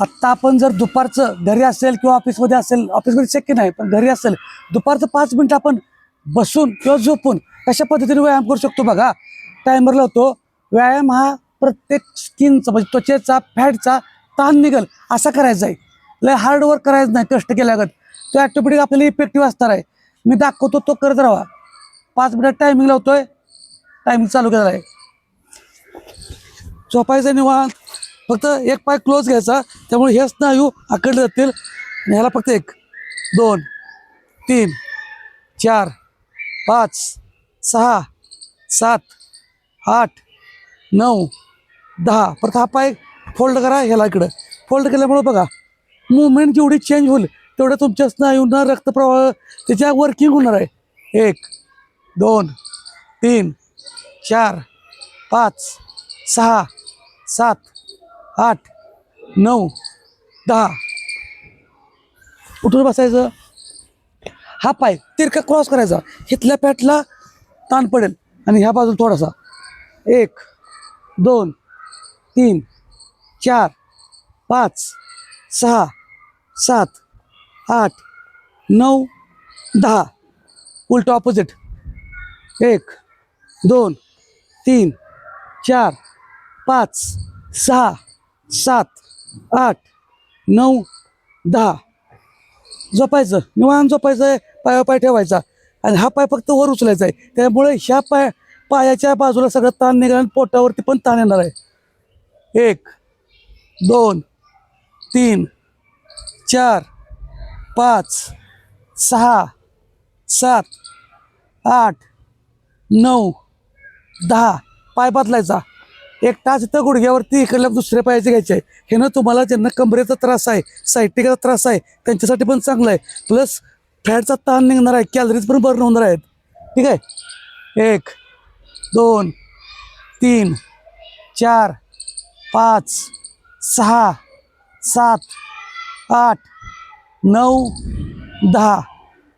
आत्ता आपण जर दुपारचं घरी असेल किंवा ऑफिसमध्ये असेल ऑफिसमध्ये शक्य नाही पण घरी असेल दुपारचं पाच मिनिटं आपण बसून किंवा झोपून कशा पद्धतीने व्यायाम करू शकतो बघा. टायमर लावतो व्यायाम हा प्रत्येक स्किनचा म्हणजे त्वचेचा फॅटचा ताण निघल असा करायचा आहे. लय हार्ड वर्क करायचं नाही कष्ट केल्यागत. तो ॲटोमॅटिक आपल्याला इफेक्टिव्ह असणार आहे. मी दाखवतो तो करत राहा. पाच मिनटात टायमिंग लावतोय टायमिंग चालू केलेला आहे. झोपायचं निवांत. फक्त एक पाय क्लोज घ्यायचा त्यामुळे हे स्नायू आकडले जातील. आणि ह्याला फक्त एक दोन तीन चार पाच सहा सात आठ नऊ दहा. परत हा पाय फोल्ड करा ह्याला इकडं. फोल्ड केल्यामुळं बघा मुवमेंट जेवढी चेंज होईल तेवढं तुमच्या स्नायूंना रक्तप्रवाह त्याच्या वर्किंग होणार आहे. एक दोन तीन चार पाच सहा सात आठ नऊ दहा. उठून बसायचं. हा पाय तिरका क्रॉस करायचा. इथल्या पॅटला ताण पडेल. आणि ह्या बाजूला थोडासा. एक दोन तीन चार पाच सहा सात आठ नऊ दहा. उलटो ऑपोजिट एक दोन तीन चार पाच सहा. सात आठ नऊ दहा. झोपायचं. निवान झोपायचं आहे. पायावर पाय ठेवायचा. आणि हा पाय फक्त वर उचलायचा आहे. त्यामुळे ह्या पाय पायाच्या बाजूला सगळं ताण निघाला आणि पोटावरती पण ताण येणार आहे. एक दोन तीन चार पाच सहा सात आठ नऊ दहा. पाय बदलायचा. एक तास तर गुडघ्यावरती इकडल्या दुसऱ्या पायाचे घ्यायचे आहे. हे ना तुम्हाला ज्यांना कमरेचा त्रास आहे सायटिकाचा त्रास आहे त्यांच्यासाठी पण चांगलं आहे. प्लस फॅटचा ताण निघणार आहे कॅलरीज पण बर्न होणार आहेत. ठीक आहे? एक दोन तीन चार पाच सहा सात आठ नऊ दहा.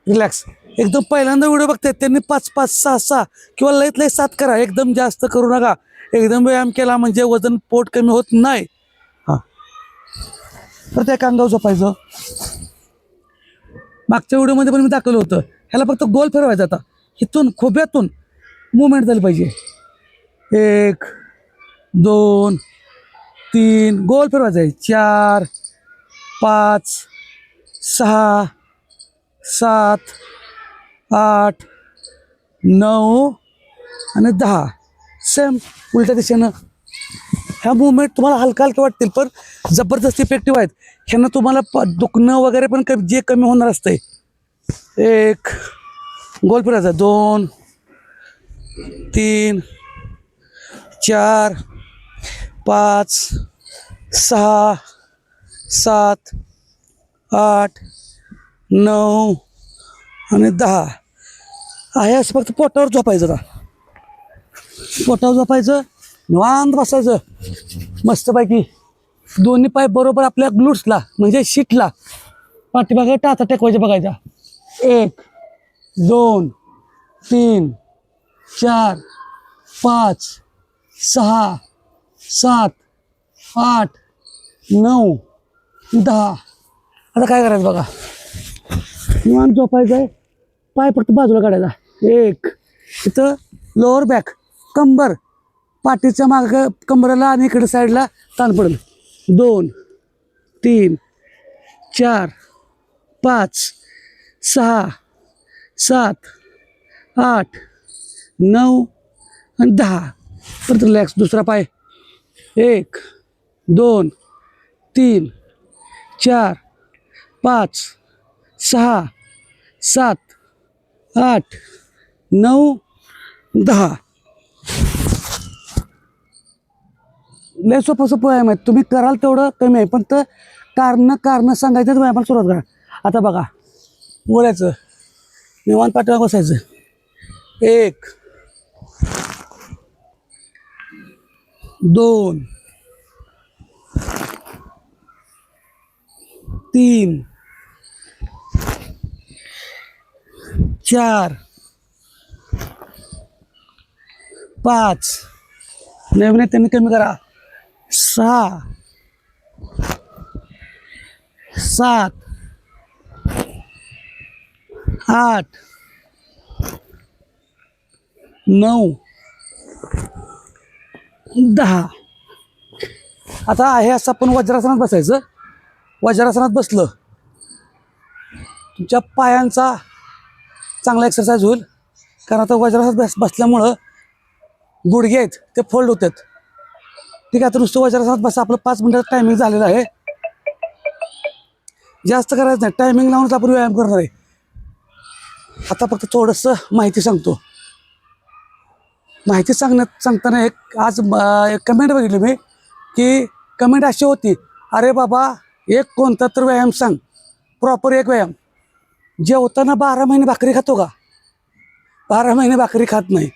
रिलॅक्स एकदम पहिल्यांदा व्हिडिओ बघतायत त्यांनी पाच पाच सहा सहा किंवा लईत लई सात करा एकदम जास्त करू नका. एकदम व्यायाम केला म्हणजे वजन पोट कमी होत नाही. हां. प्रत्येक अंगावर झोपायचं. मागच्या व्हिडिओमध्ये पण मी दाखवलं होतं. ह्याला फक्त गोल फिरवायचा आता. इथून खोब्यातून मुवमेंट झाली पाहिजे. एक दोन तीन गोल फिरवायचं आहे. चार पाच सहा सात आठ नऊ आणि दहा. सेम उलट्या दिशेनं. ह्या मुवमेंट तुम्हाला हलका हलका वाटतील पण जबरदस्त इफेक्टिव्ह आहेत. ह्यांना तुम्हाला प दुखणं वगैरे पण कमी जे कमी होणार असतंय. एक गोल फिरायचा. दोन तीन चार पाच सहा सात आठ नऊ आणि दहा. आहे असं फक्त पोटावर झोपायचं ना पोटावर झोपायचं निवांत बसायचं. मस्तपैकी दोन्ही पाय बरोबर आपल्या ग्लुट्सला म्हणजे शीटला पाठीमागे टाचा टेकवायच्या बघायचा. एक दोन तीन चार पाच सहा सात आठ नऊ दहा. आता काय करायचं बघा. निवांत झोपायचं आहे पाय फक्त बाजूला काढायचा. एक. इथं लोअर बॅक कंबर. पाठीच्या माग कंबरेला आणि इकडे साईडला ताण पडेल. दोन तीन चार पाच सहा सात आठ नऊ आणि दहा. परत रिलॅक्स दुसरा पाय. एक दोन तीन चार पाच सहा सात आठ नऊ दहा. लय सोपं सोपं व्यायाम आहे तुम्ही कराल तेवढं कमी आहे. पण तर कारणं कारणं सांगायचं व्यायामाला सुरुवात करा. आता बघा बोलायचं. निवांत पाठवा बसायचं. एक दोन तीन चार पाच. नवीन त्यांनी कमी करा. सहा. सात. आठ. नऊ. दहा. आता आहे असं आपण वज्रासनात बसायचं. वज्रासनात बसलं. तुमच्या पायांचा चांगला एक्सरसाइज होईल. कारण आता वज्रासनात बस बसल्यामुळं गुडघे आहेत ते फोल्ड होतात. ठीक आहे आता नुसतं वज्रासनात बस आपलं पाच मिनिटाचं टायमिंग झालेलं आहे. जास्त करायचं नाही टायमिंग लावूनच आपण व्यायाम करणार आहे. आता फक्त थोडंसं माहिती सांगतो. माहिती सांगण्यात सांगताना एक आज एक कमेंट बघितली मी की कमेंट अशी होती अरे बाबा एक कोणता तर व्यायाम सांग प्रॉपर एक व्यायाम. जेवताना बारा महिने भाकरी खातो का? बारा महिने भाकरी खात नाही.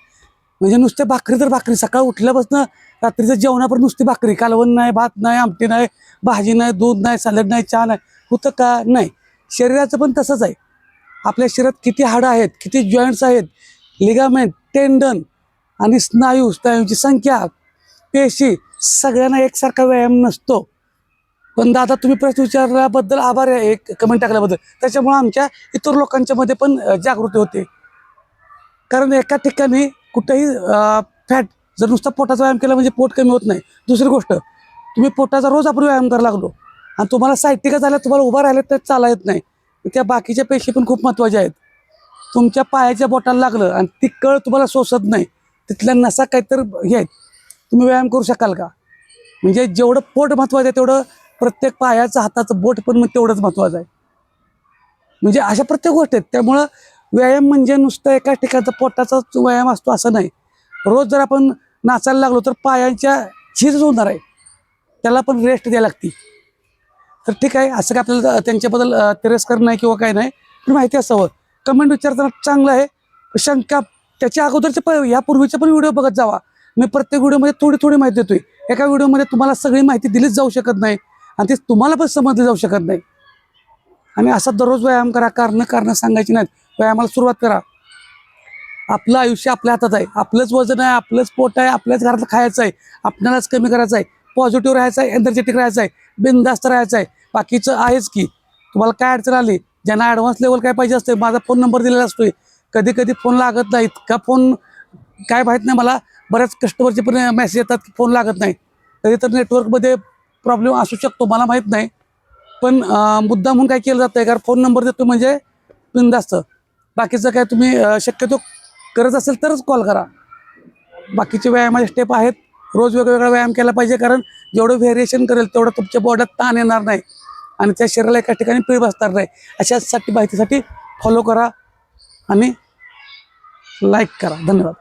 म्हणजे नुसते भाकरी तर भाकरी. सकाळ उठल्यापासून रात्रीचं जेवणापर्यंत नुसती भाकरी. कालवण नाही भात नाही आमटी नाही भाजी नाही दूध नाही सॅलड नाही चहा नाही. होतं का? नाही. शरीराचं पण तसंच आहे. आपल्या शरीरात किती हाडं आहेत किती जॉईंट्स आहेत लिगामेंट टेंडन आणि स्नायू स्नायूंची संख्या पेशी सगळ्यांना एकसारखा व्यायाम नसतो. पण दादा तुम्ही प्रश्न विचारल्याबद्दल आभार आहे. एक कमेंट टाकल्याबद्दल. त्याच्यामुळं आमच्या इतर लोकांच्या मध्ये पण जागृती होते. कारण एका ठिकाणी कुठंही फॅट जर नुसता पोटाचा व्यायाम केला म्हणजे पोट कमी होत नाही. दुसरी गोष्ट तुम्ही पोटाचा रोज आपण व्यायाम करायला लागलो आणि तुम्हाला साहित्यिका झाल्या तुम्हाला उभा राहिलं तर चाला येत नाही. त्या बाकीच्या पेशी पण खूप महत्त्वाच्या आहेत. तुमच्या पायाच्या बोटाला लागलं आणि ती कळ तुम्हाला सोसत नाही. तिथल्या नसा काहीतरी हे आहेत. तुम्ही व्यायाम करू शकाल का? म्हणजे जेवढं पोट महत्त्वाचं आहे तेवढं प्रत्येक पायाचं हाताचं बोट पण मग तेवढंच महत्त्वाचं आहे. म्हणजे अशा प्रत्येक गोष्ट आहेत. त्यामुळं व्यायाम म्हणजे नुसतं एका ठिकाणचा पोटाचाच व्यायाम असतो असं नाही. रोज जर आपण नाचायला लागलो तर पायांच्या झीज होणार आहे. त्याला पण रेस्ट द्यायला लागते. तर ठीक आहे असं काय आपल्याला त्यांच्याबद्दल तिरस्कार नाही किंवा काय नाही. पण माहिती असावं. कमेंट विचारताना चांगलं आहे. शंका त्याच्या अगोदरचे प यापूर्वीचे पण व्हिडिओ बघत जावा. मी प्रत्येक व्हिडिओमध्ये थोडी थोडी माहिती देतोय. एका व्हिडिओमध्ये तुम्हाला सगळी माहिती दिलीच जाऊ शकत नाही. आणि ते तुम्हाला पण समजली जाऊ शकत नाही. आणि असा दररोज व्यायाम करा कारणं कारणं सांगायची नाहीत व्यायामाला सुरुवात करा. आपलं आयुष्य आपल्या हातात आहे. आपलंच वजन आहे आपलंच पोट आहे आपल्याच घरातलं खायचं आहे. आपल्यालाच कमी करायचं आहे. पॉझिटिव्ह राहायचं आहे एनर्जेटिक राहायचं आहे बिनधास्त राहायचं आहे. बाकीचं आहेच की तुम्हाला काय अडचण आली ज्यांना ॲडव्हान्स लेवल काय पाहिजे असते माझा फोन नंबर दिलेला असतो कधी कधी फोन लागत नाही इतका फोन काय माहीत नाही मला. बऱ्याच कस्टमरचे पण मेसेज येतात की फोन लागत नाही. कधी तर नेटवर्कमध्ये प्रॉब्लेम असू शकतो मला माहीत नाही. पण मुद्दा म्हणून काय केलं जातं आहे कारण फोन नंबर देतो म्हणजे बिनधास्त. बाकीचं काय तुम्ही शक्यतो करत असेल तरच कॉल करा. बाकीचे व्यायामाचे स्टेप आहेत. रोज वेगवेगळा व्यायाम केला पाहिजे कारण जेवढं व्हेरिएशन करेल तेवढं तुमच्या बॉडीत ताण येणार नाही. आणि त्या शरीराला एका ठिकाणी पीळ बसणार नाही. अशासाठी माहितीसाठी फॉलो करा आणि लाईक करा. धन्यवाद.